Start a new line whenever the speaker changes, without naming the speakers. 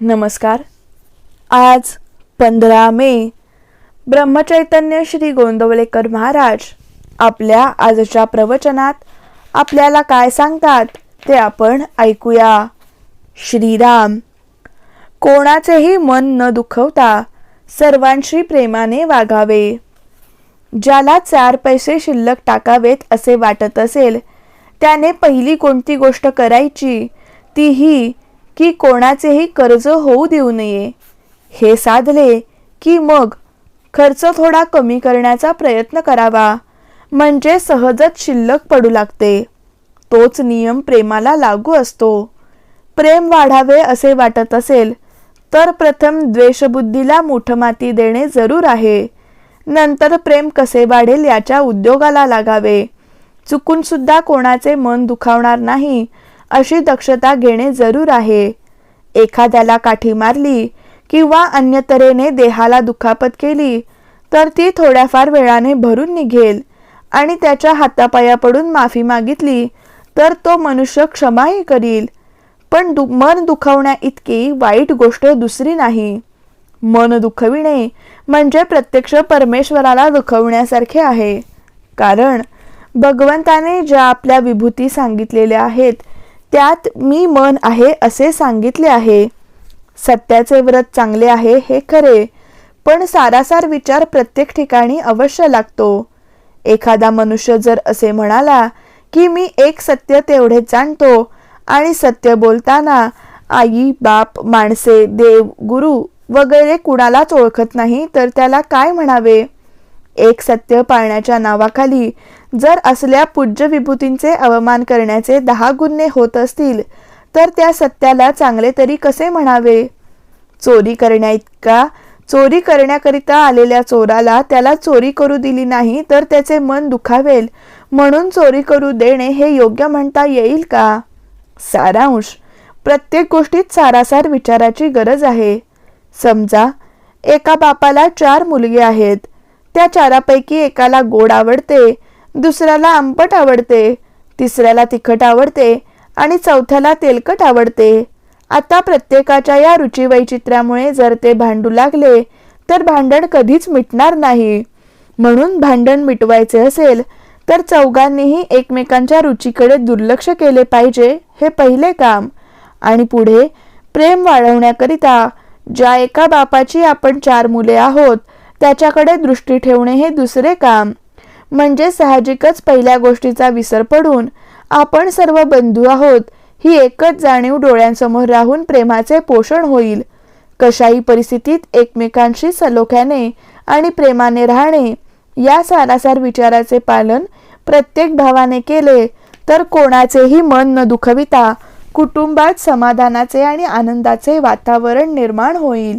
नमस्कार. आज पंधरा मे ब्रह्मचैतन्य श्री गोंदवलेकर महाराज आपल्या आजच्या प्रवचनात आपल्याला काय सांगतात ते आपण ऐकूया. श्रीराम कोणाचेही मन न दुखवता सर्वांशी प्रेमाने वागावे. ज्याला चार पैसे शिल्लक टाकावेत असे वाटत असेल त्याने पहिली कोणती गोष्ट करायची तीही की कोणाचेही कर्ज होऊ देऊ नये. हे साधले की मग खर्च थोडा कमी करण्याचा प्रयत्न करावा. म्हणजे सहजच शिल्लक पडू लागते. तोच नियम प्रेमाला लागू असतो. प्रेम वाढावे असे वाटत असेल तर प्रथम द्वेषबुद्धीला मुठमाती देणे जरूर आहे. नंतर प्रेम कसे वाढेल याच्या उद्योगाला लागावे. चुकूनसुद्धा कोणाचे मन दुखावणार नाही अशी दक्षता घेणे जरूर आहे. एखाद्याला काठी मारली किंवा अन्य तऱ्हेने देहाला दुखापत केली तर ती थोड्याफार वेळाने भरून निघेल आणि त्याच्या हातापाया पडून माफी मागितली तर तो मनुष्य क्षमाही करील. पण दु मन दुखवण्या इतकी वाईट गोष्ट दुसरी नाही. मन दुखविणे म्हणजे प्रत्यक्ष परमेश्वराला दुखवण्यासारखे आहे. कारण भगवंताने ज्या आपल्या विभूती सांगितलेल्या आहेत त्यात मी मन आहे असे सांगितले आहे. सत्याचे व्रत चांगले आहे हे खरे पण सारासार विचार प्रत्येक ठिकाणी अवश्य लागतो. एखादा मनुष्य जर असे म्हणाला की मी एक सत्य तेवढे जाणतो आणि सत्य बोलताना आई बाप माणसे देव गुरु वगैरे कुणालाच ओळखत नाही तर त्याला काय म्हणावे? एक सत्य पाळण्याच्या नावाखाली जर असल्या पूज्य विभूतींचे अवमान करण्याचे दहा गुन्हे होत असतील तर त्या सत्याला चांगले तरी कसे म्हणावे? चोरी करण्या इतका चोरी करण्याकरिता आलेल्या चोराला त्याला चोरी करू दिली नाही तर त्याचे मन दुखावेल म्हणून चोरी करू देणे हे योग्य म्हणता येईल का? सारांश. प्रत्येक गोष्टीत सारासार विचाराची गरज आहे. समजा एका बापाला चार मुलगे आहेत. त्या चारापैकी एकाला गोड आवडते दुसऱ्याला आंबट आवडते तिसऱ्याला तिखट आवडते आणि चौथ्याला तेलकट आवडते. आता प्रत्येकाच्या या रुची वैचित्र्यामुळे जर ते भांडू लागले तर भांडण कधीच मिटणार नाही. म्हणून भांडण मिटवायचे असेल तर चौघांनीही एकमेकांच्या रुचीकडे दुर्लक्ष केले पाहिजे हे पहिले काम. आणि पुढे प्रेम वाढवण्याकरिता ज्या एका बापाची आपण चार मुले आहोत त्याच्याकडे दृष्टी ठेवणे हे दुसरे काम. म्हणजे साहजिकच पहिल्या गोष्टीचा विसर पडून आपण सर्व बंधू आहोत ही एकच जाणीव डोळ्यांसमोर राहून प्रेमाचे पोषण होईल. कशाही परिस्थितीत एकमेकांशी सलोख्याने आणि प्रेमाने राहणे या सारासार विचाराचे पालन प्रत्येक भावाने केले तर कोणाचेही मन न दुखविता कुटुंबात समाधानाचे आणि आनंदाचे वातावरण निर्माण होईल.